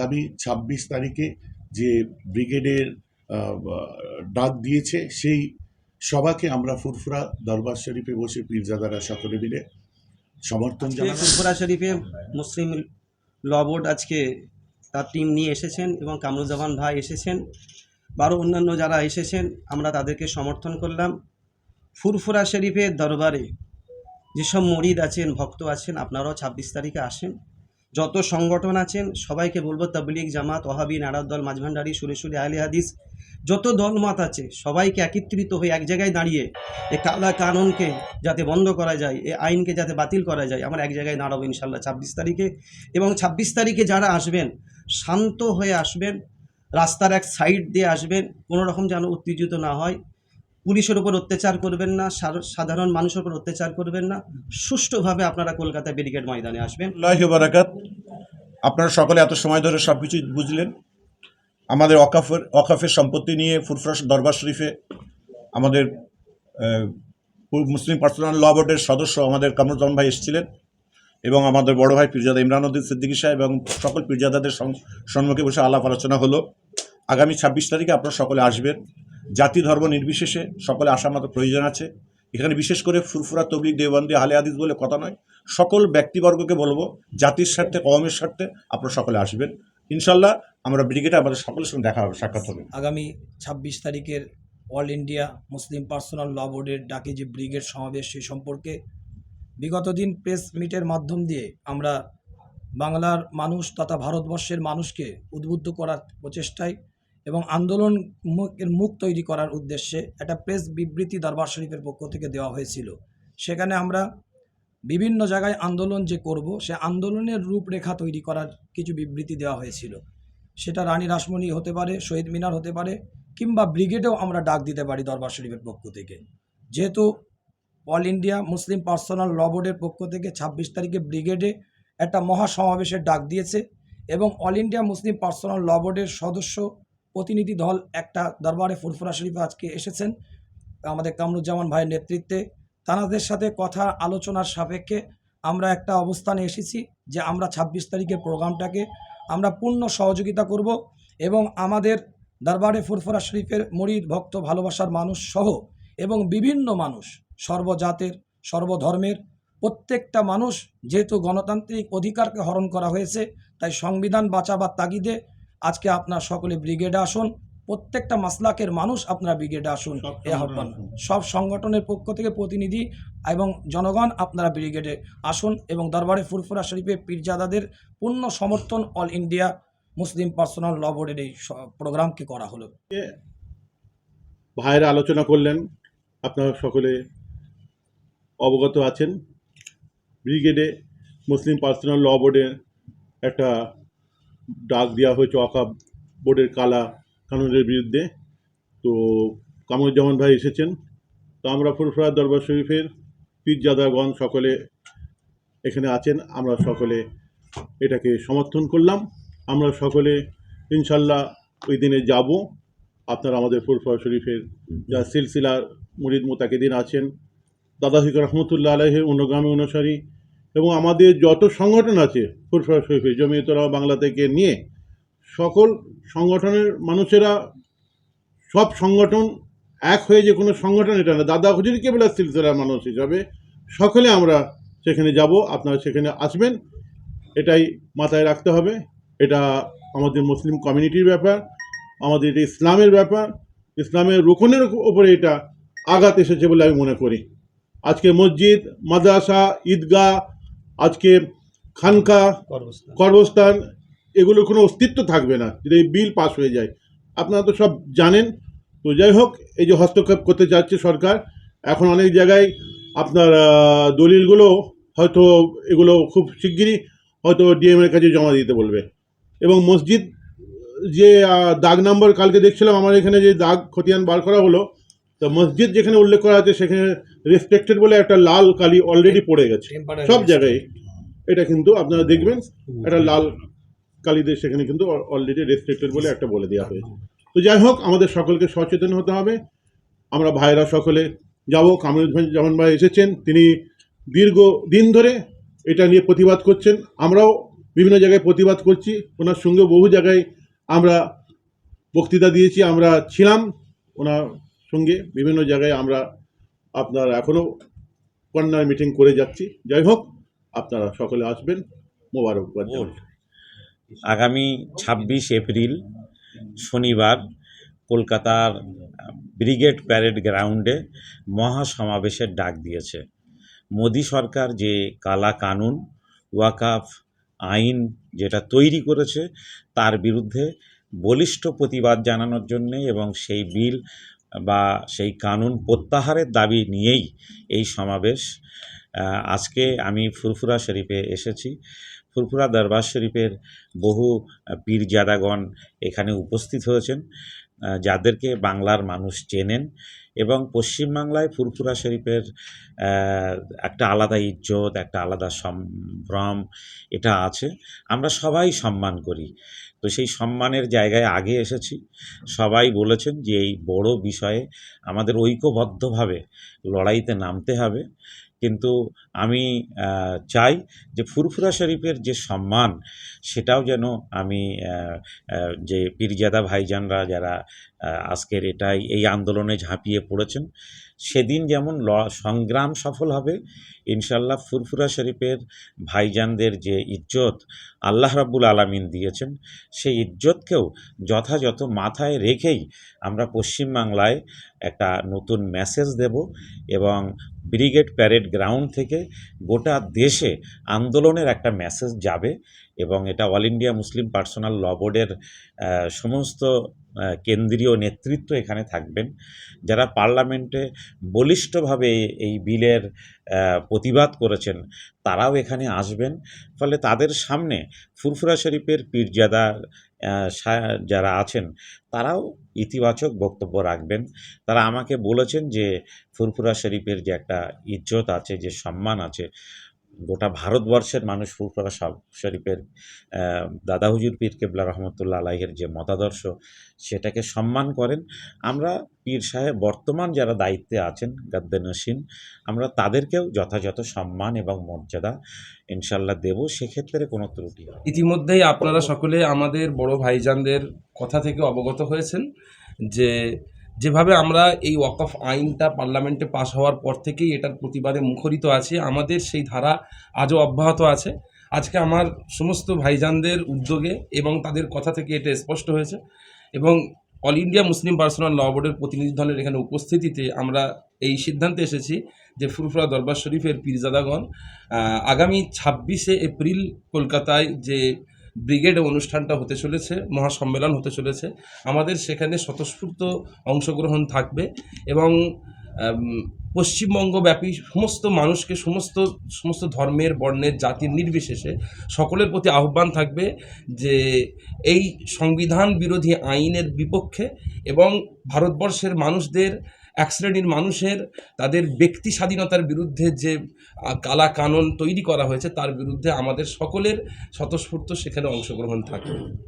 আগামী ছাব্বিশ তারিখে যে ব্রিগেডের ডাক দিয়েছে সেই সভাকে আমরা ফুরফুরা দরবার শরীফে বসে পীরজাদারা সকলে মিলে সমর্থন জানাব ফুরফুরা শরীফে মুসলিম ল বোর্ড আজকে তার টিম নিয়ে এসেছেন এবং কামরুজ্জামান ভাই এসেছেন বারো অন্যান্য যারা এসেছেন আমরা তাদেরকে সমর্থন করলাম। ফুরফুরা শরীফের দরবারে যেসব মরিদ আছেন ভক্ত আছেন আপনারাও ছাব্বিশ তারিখে আসেন। যত সংগঠন আছেন, সবাইকে বলব তাবলিগ জামাত ওহাবি নারাদ দল, মাঝভান্ডারি সুরেশুরি আহলে হাদিস, যত দলমত আছে, সবাইকে একত্রিত হয়ে এক জায়গায় দাঁড়িয়ে এ কালা কানুনকে যাতে বন্ধ করা যায়, এ আইনকে যাতে বাতিল করা যায়, আমরা এক জায়গায় দাঁড়াবো ইনশাল্লাহ ছাব্বিশ তারিখে। এবং ছাব্বিশ তারিখে যারা আসবেন, শান্ত হয়ে আসবেন, রাস্তার এক সাইড দিয়ে আসবেন কোনো রকম যেন উত্তেজিত না হয়। পুলিশের ওপর অত্যাচার করবেন না সাধারণ মানুষের ওপর অত্যাচার করবেন না। সুষ্ঠুভাবে আপনারা কলকাতা ব্যারিকেড ময়দানে আসবেন। বারাকাত আপনারা সকলে এত সময় ধরে সব কিছু বুঝলেন। আমাদের অকাফের অকাফের সম্পত্তি নিয়ে ফুরফুরা দরবার শরীফে আমাদের মুসলিম পার্সোনাল ল বোর্ডের সদস্য আমাদের কামরুজ্জামান ভাই এসেছিলেন এবং আমাদের বড় ভাই পীরজাদা ইমরান উদ্দিন সিদ্দিকী সাহেব এবং সকল পীরজাদাদের সম্মুখে বসে আলাপ আলোচনা হলো। আগামী ছাব্বিশ তারিখে আপনারা সকলে আসবেন। জাতি ধর্ম নির্বিশেষে, সকলে আসার মতো প্রয়োজন আছে। এখানে বিশেষ করে ফুরফুরা, তবলিগ, দেওবন্দি আলে আদিস বলে কথা নয়। সকল ব্যক্তিবর্গকে বলব, জাতির স্বার্থে, কওমের স্বার্থে আপনারা সকলে আসবেন। ইনশাল্লাহ আমরা ব্রিগেডে আমাদের সকলের সঙ্গে দেখা হবে, সাক্ষাৎ হবে। আগামী ছাব্বিশ তারিখের all India Muslim personal law বোর্ডের ডাকে যে ব্রিগেড সমাবেশ সেই সম্পর্কে বিগত দিন প্রেস মিটের মাধ্যম দিয়ে আমরা বাংলার মানুষ তথা ভারতবর্ষের মানুষকে উদ্বুদ্ধ করার প্রচেষ্টায় এবং আন্দোলন মু- এর মুখ তৈরি করার উদ্দেশ্যে একটা প্রেস বিবৃতি দরবার শরীফের পক্ষ থেকে দেওয়া হয়েছিল। সেখানে আমরা বিভিন্ন জায়গায় আন্দোলন যে করব, সে আন্দোলনের রূপরেখা তৈরি করার কিছু বিবৃতি দেওয়া হয়েছিল। সেটা রানী রাসমণি হতে পারে, শহীদ মিনার হতে পারে, কিংবা ব্রিগেডেও আমরা ডাক দিতে পারি দরবার শরীফের পক্ষ থেকে। যেহেতু all India Muslim personal law বোর্ডের পক্ষ থেকে ছাব্বিশ তারিখে ব্রিগেডে একটা মহা সমাবেশের ডাক দিয়েছে এবং all India Muslim personal law বোর্ডের সদস্য প্রতিনিধি দল একটা দরবারে ফুরফুরা শরীফে আজকে এসেছেন। আমাদের কামরুজ্জামান ভাইয়ের নেতৃত্বে। তানাদের সাথে কথা, আলোচনার সাপেক্ষে আমরা একটা অবস্থানে এসেছি যে আমরা ছাব্বিশ তারিখের প্রোগ্রামটাকে আমরা পূর্ণ সহযোগিতা করব এবং আমাদের দরবারে ফুরফুরা শরীফের মরিদ, ভক্ত, ভালোবাসার মানুষ সহ এবং বিভিন্ন মানুষ, সর্বজাতের, সর্বধর্মের প্রত্যেকটা মানুষ যেহেতু গণতান্ত্রিক অধিকারকে হরণ করা হয়েছে, তাই সংবিধান বাঁচাবার তাগিদে আজকে আপনার সকলে ব্রিগেডে আসুন প্রত্যেকটা মাসলাকের মানুষ আপনারা ব্রিগেডে আসুন এ আহ্বান। সব সংগঠনের পক্ষ থেকে প্রতিনিধি এবং জনগণ আপনারা ব্রিগেডে আসুন এবং দরবারে ফুরফুরা শরীফে পীরজাদাদের পূর্ণ সমর্থন all India Muslim personal law বোর্ডের এই প্রোগ্রামকে করা হলো। ভাইয়েরা আলোচনা করলেন আপনারা সকলে অবগত আছেন। ব্রিগেডে মুসলিম পার্সোনাল ল বোর্ডে একটা ডাক দেওয়া হয়েছে অকাব বোর্ডের কালা কানুনের বিরুদ্ধে। তো কামরুজ্জামান ভাই এসেছেন। তো আমরা ফুরফুরা দরবার শরীফের পীরজাদাগণ সকলে এখানে আছেন। আমরা সকলে এটাকে সমর্থন করলাম। আমরা সকলে ইনশাল্লাহ ওই দিনে যাব। আপনারা আমাদের ফুরফুরা শরীফের যা সিলসিলার মুরিদ মোতাকিদিন আছেন দাদা হিক রহমতুল্লাহ আলহের অনুগামী অনুসারী এবং আমাদের যত সংগঠন আছে ফুরফুরা জমিয়তলা বাংলা থেকে নিয়ে, সকল সংগঠনের মানুষেরা সব সংগঠন এক হয়ে যে কোনো সংগঠন এটা না। দাদা হুজুর কেবলা সিলসিলার মানুষ হিসাবে, সকলে আমরা সেখানে যাব, আপনারা সেখানে আসবেন। এটাই মাথায় রাখতে হবে। এটা আমাদের মুসলিম কমিউনিটির ব্যাপার, আমাদের এটা ইসলামের ব্যাপার। ইসলামের রোকনের ওপরে এটা আঘাত এসেছে বলে আমি মনে করি। আজকে মসজিদ, মাদ্রাসা, ঈদগাহ আজকে খানকা কর্মস্থান। এগুলোর কোনো অস্তিত্ব থাকবে না। যদি এই বিল পাস হয়ে যায় আপনারা তো সব জানেন। তো যাই হোক এই যে হস্তক্ষেপ করতে যাচ্ছে সরকার এখন অনেক জায়গায় আপনার দলিলগুলো হয়তো এগুলো খুব শিগগিরই হয়তো ডিএম এর কাছে জমা দিতে বলবে। এবং মসজিদ যে দাগ নাম্বার কালকে দেখছিলাম আমার এখানে যে দাগ খতিয়ান বার করা হলো তো মসজিদ যেখানে উল্লেখ করা আছে সেখানে রেসপেক্টেড বলে একটা লাল কালি অলরেডি পড়ে গেছে। সব জায়গায় এটা কিন্তু আপনারা দেখবেন একটা লাল কালিদের সেখানে কিন্তু অলরেডি রেস্ট্রিক্টেড বলে একটা বলে দেওয়া হয়েছে। তো যাই হোক আমাদের সকলকে সচেতন হতে হবে। আমরা ভাইরা সকলে যাব। কামরুজ্জামান ভাই এসেছেন তিনি দীর্ঘ দিন ধরে এটা নিয়ে প্রতিবাদ করছেন। আমরাও বিভিন্ন জায়গায় প্রতিবাদ করছি। ওনার সঙ্গে বহু জায়গায় আমরা বক্তৃতা দিয়েছি। আমরা ছিলাম ওনার সঙ্গে বিভিন্ন জায়গায় আমরা আপনার এখনও কর্নার মিটিং করে যাচ্ছি। যাই হোক, আপনারা সকলে আসবেন। মোবারকবাদ আগামী ছাব্বিশ এপ্রিল শনিবার কলকাতার ব্রিগেড প্যারেড গ্রাউন্ডে মহাসমাবেশের ডাক দিয়েছে। মোদী সরকার যে কালা কানুন, ওয়াকাফ আইন যেটা তৈরি করেছে, তার বিরুদ্ধে বলিষ্ঠ প্রতিবাদ জানানোর জন্যে এবং সেই বিল বা সেই কানুন প্রত্যাহারের দাবি নিয়েই এই সমাবেশ। আজকে আমি ফুরফুরা শরীফে এসেছি। ফুরফুরা দরবার শরীফের বহু পীরজাদাগণ এখানে উপস্থিত হয়েছেন যাদেরকে বাংলার মানুষ চেনেন এবং পশ্চিমবাংলায় ফুরফুরা শরীফের একটা আলাদা ইজ্জত, একটা আলাদা সম্ভ্রম এটা আছে। আমরা সবাই সম্মান করি। তো সেই সম্মানের জায়গায় আগে এসেছি। সবাই বলেছেন যে এই বড় বিষয়ে আমাদের ঐক্যবদ্ধভাবে লড়াইতে নামতে হবে। কিন্তু আমি চাই যে ফুরফুরা শরীফের যে সম্মান, সেটাও যেন আমি যে পীরজাদা ভাইজানরা যারা আজকের এটাই, এই আন্দোলনে ঝাঁপিয়ে পড়েছেন, সেদিন যেমন ল, সংগ্রাম সফল হবে ইনশাল্লাহ ফুরফুরা শরীফের ভাইজানদের যে ইজ্জত আল্লাহ রাব্বুল আলামিন দিয়েছেন, সেই ইজ্জতকেও যথাযথ মাথায় রেখেই আমরা পশ্চিমবাংলায় একটা নতুন মেসেজ দেব এবং ব্রিগেড প্যারেড গ্রাউন্ড থেকে গোটা দেশে আন্দোলনের একটা মেসেজ যাবে এবং এটা all India Muslim personal law বোর্ডের সমস্ত কেন্দ্রীয় নেতৃত্ব এখানে থাকবেন। যারা পার্লামেন্টে বলিষ্ঠভাবে এই- বিলের প্রতিবাদ করেছেন, তারাও এখানে আসবেন। ফলে তাদের সামনে ফুরফুরা শরীফের পীরজাদা যারা আছেন, তারাও ইতিবাচক বক্তব্য রাখবেন। তারা আমাকে বলেছেন যে ফুরফুরা শরীফের যে একটা ইজ্জত আছে, যে সম্মান আছে গোটা ভারতবর্ষের মানুষ ফুরফুরা শরীফের দাদা হুজুর পীর কেবলা রহমতুল্লাহ আলাইহের যে মতাদর্শ, সেটাকে সম্মান করেন। আমরা পীর সাহেব বর্তমান যারা দায়িত্বে আছেন, গাদ্দে নসীন আমরা তাদেরকেও যথাযথ সম্মান এবং মর্যাদা ইনশাল্লাহ দেব, সেক্ষেত্রে কোনো ত্রুটি ইতিমধ্যেই আপনারা সকলে আমাদের বড় ভাইজানদের কথা থেকে অবগত হয়েছেন যে যেভাবে আমরা এই ওয়াকফ আইনটা পার্লামেন্টে পাশ হওয়ার পর থেকেই এটার প্রতিবাদে মুখরিত আছি, আমাদের সেই ধারা আজও অব্যাহত আছে। আজকে আমার সমস্ত ভাইজানদের উদ্যোগে এবং তাদের কথা থেকে এটা স্পষ্ট হয়েছে এবং all India Muslim personal law বোর্ডের প্রতিনিধি দলের এখানে উপস্থিতিতে আমরা এই সিদ্ধান্তে এসেছি যে ফুরফুরা দরবার শরীফের পীরজাদাগণ আগামী ছাব্বিশে এপ্রিল কলকাতায় যে ব্রিগেড অনুষ্ঠানটা হতে চলেছে, মহাসম্মেলন হতে চলেছে। আমাদের সেখানে স্বতঃস্ফূর্ত অংশগ্রহণ থাকবে এবং পশ্চিমবঙ্গব্যাপী সমস্ত মানুষকে, সমস্ত সমস্ত ধর্মের, বর্ণের, জাতির নির্বিশেষে সকলের প্রতি আহ্বান থাকবে যে এই সংবিধান বিরোধী আইনের বিপক্ষে এবং ভারতবর্ষের মানুষদের এক শ্রেণির মানুষের তাদের ব্যক্তি স্বাধীনতার বিরুদ্ধে যে কালা কানুন তৈরি করা হয়েছে, তার বিরুদ্ধে আমাদের সকলের স্বতঃস্ফূর্ত সেখানে অংশগ্রহণ থাকবে।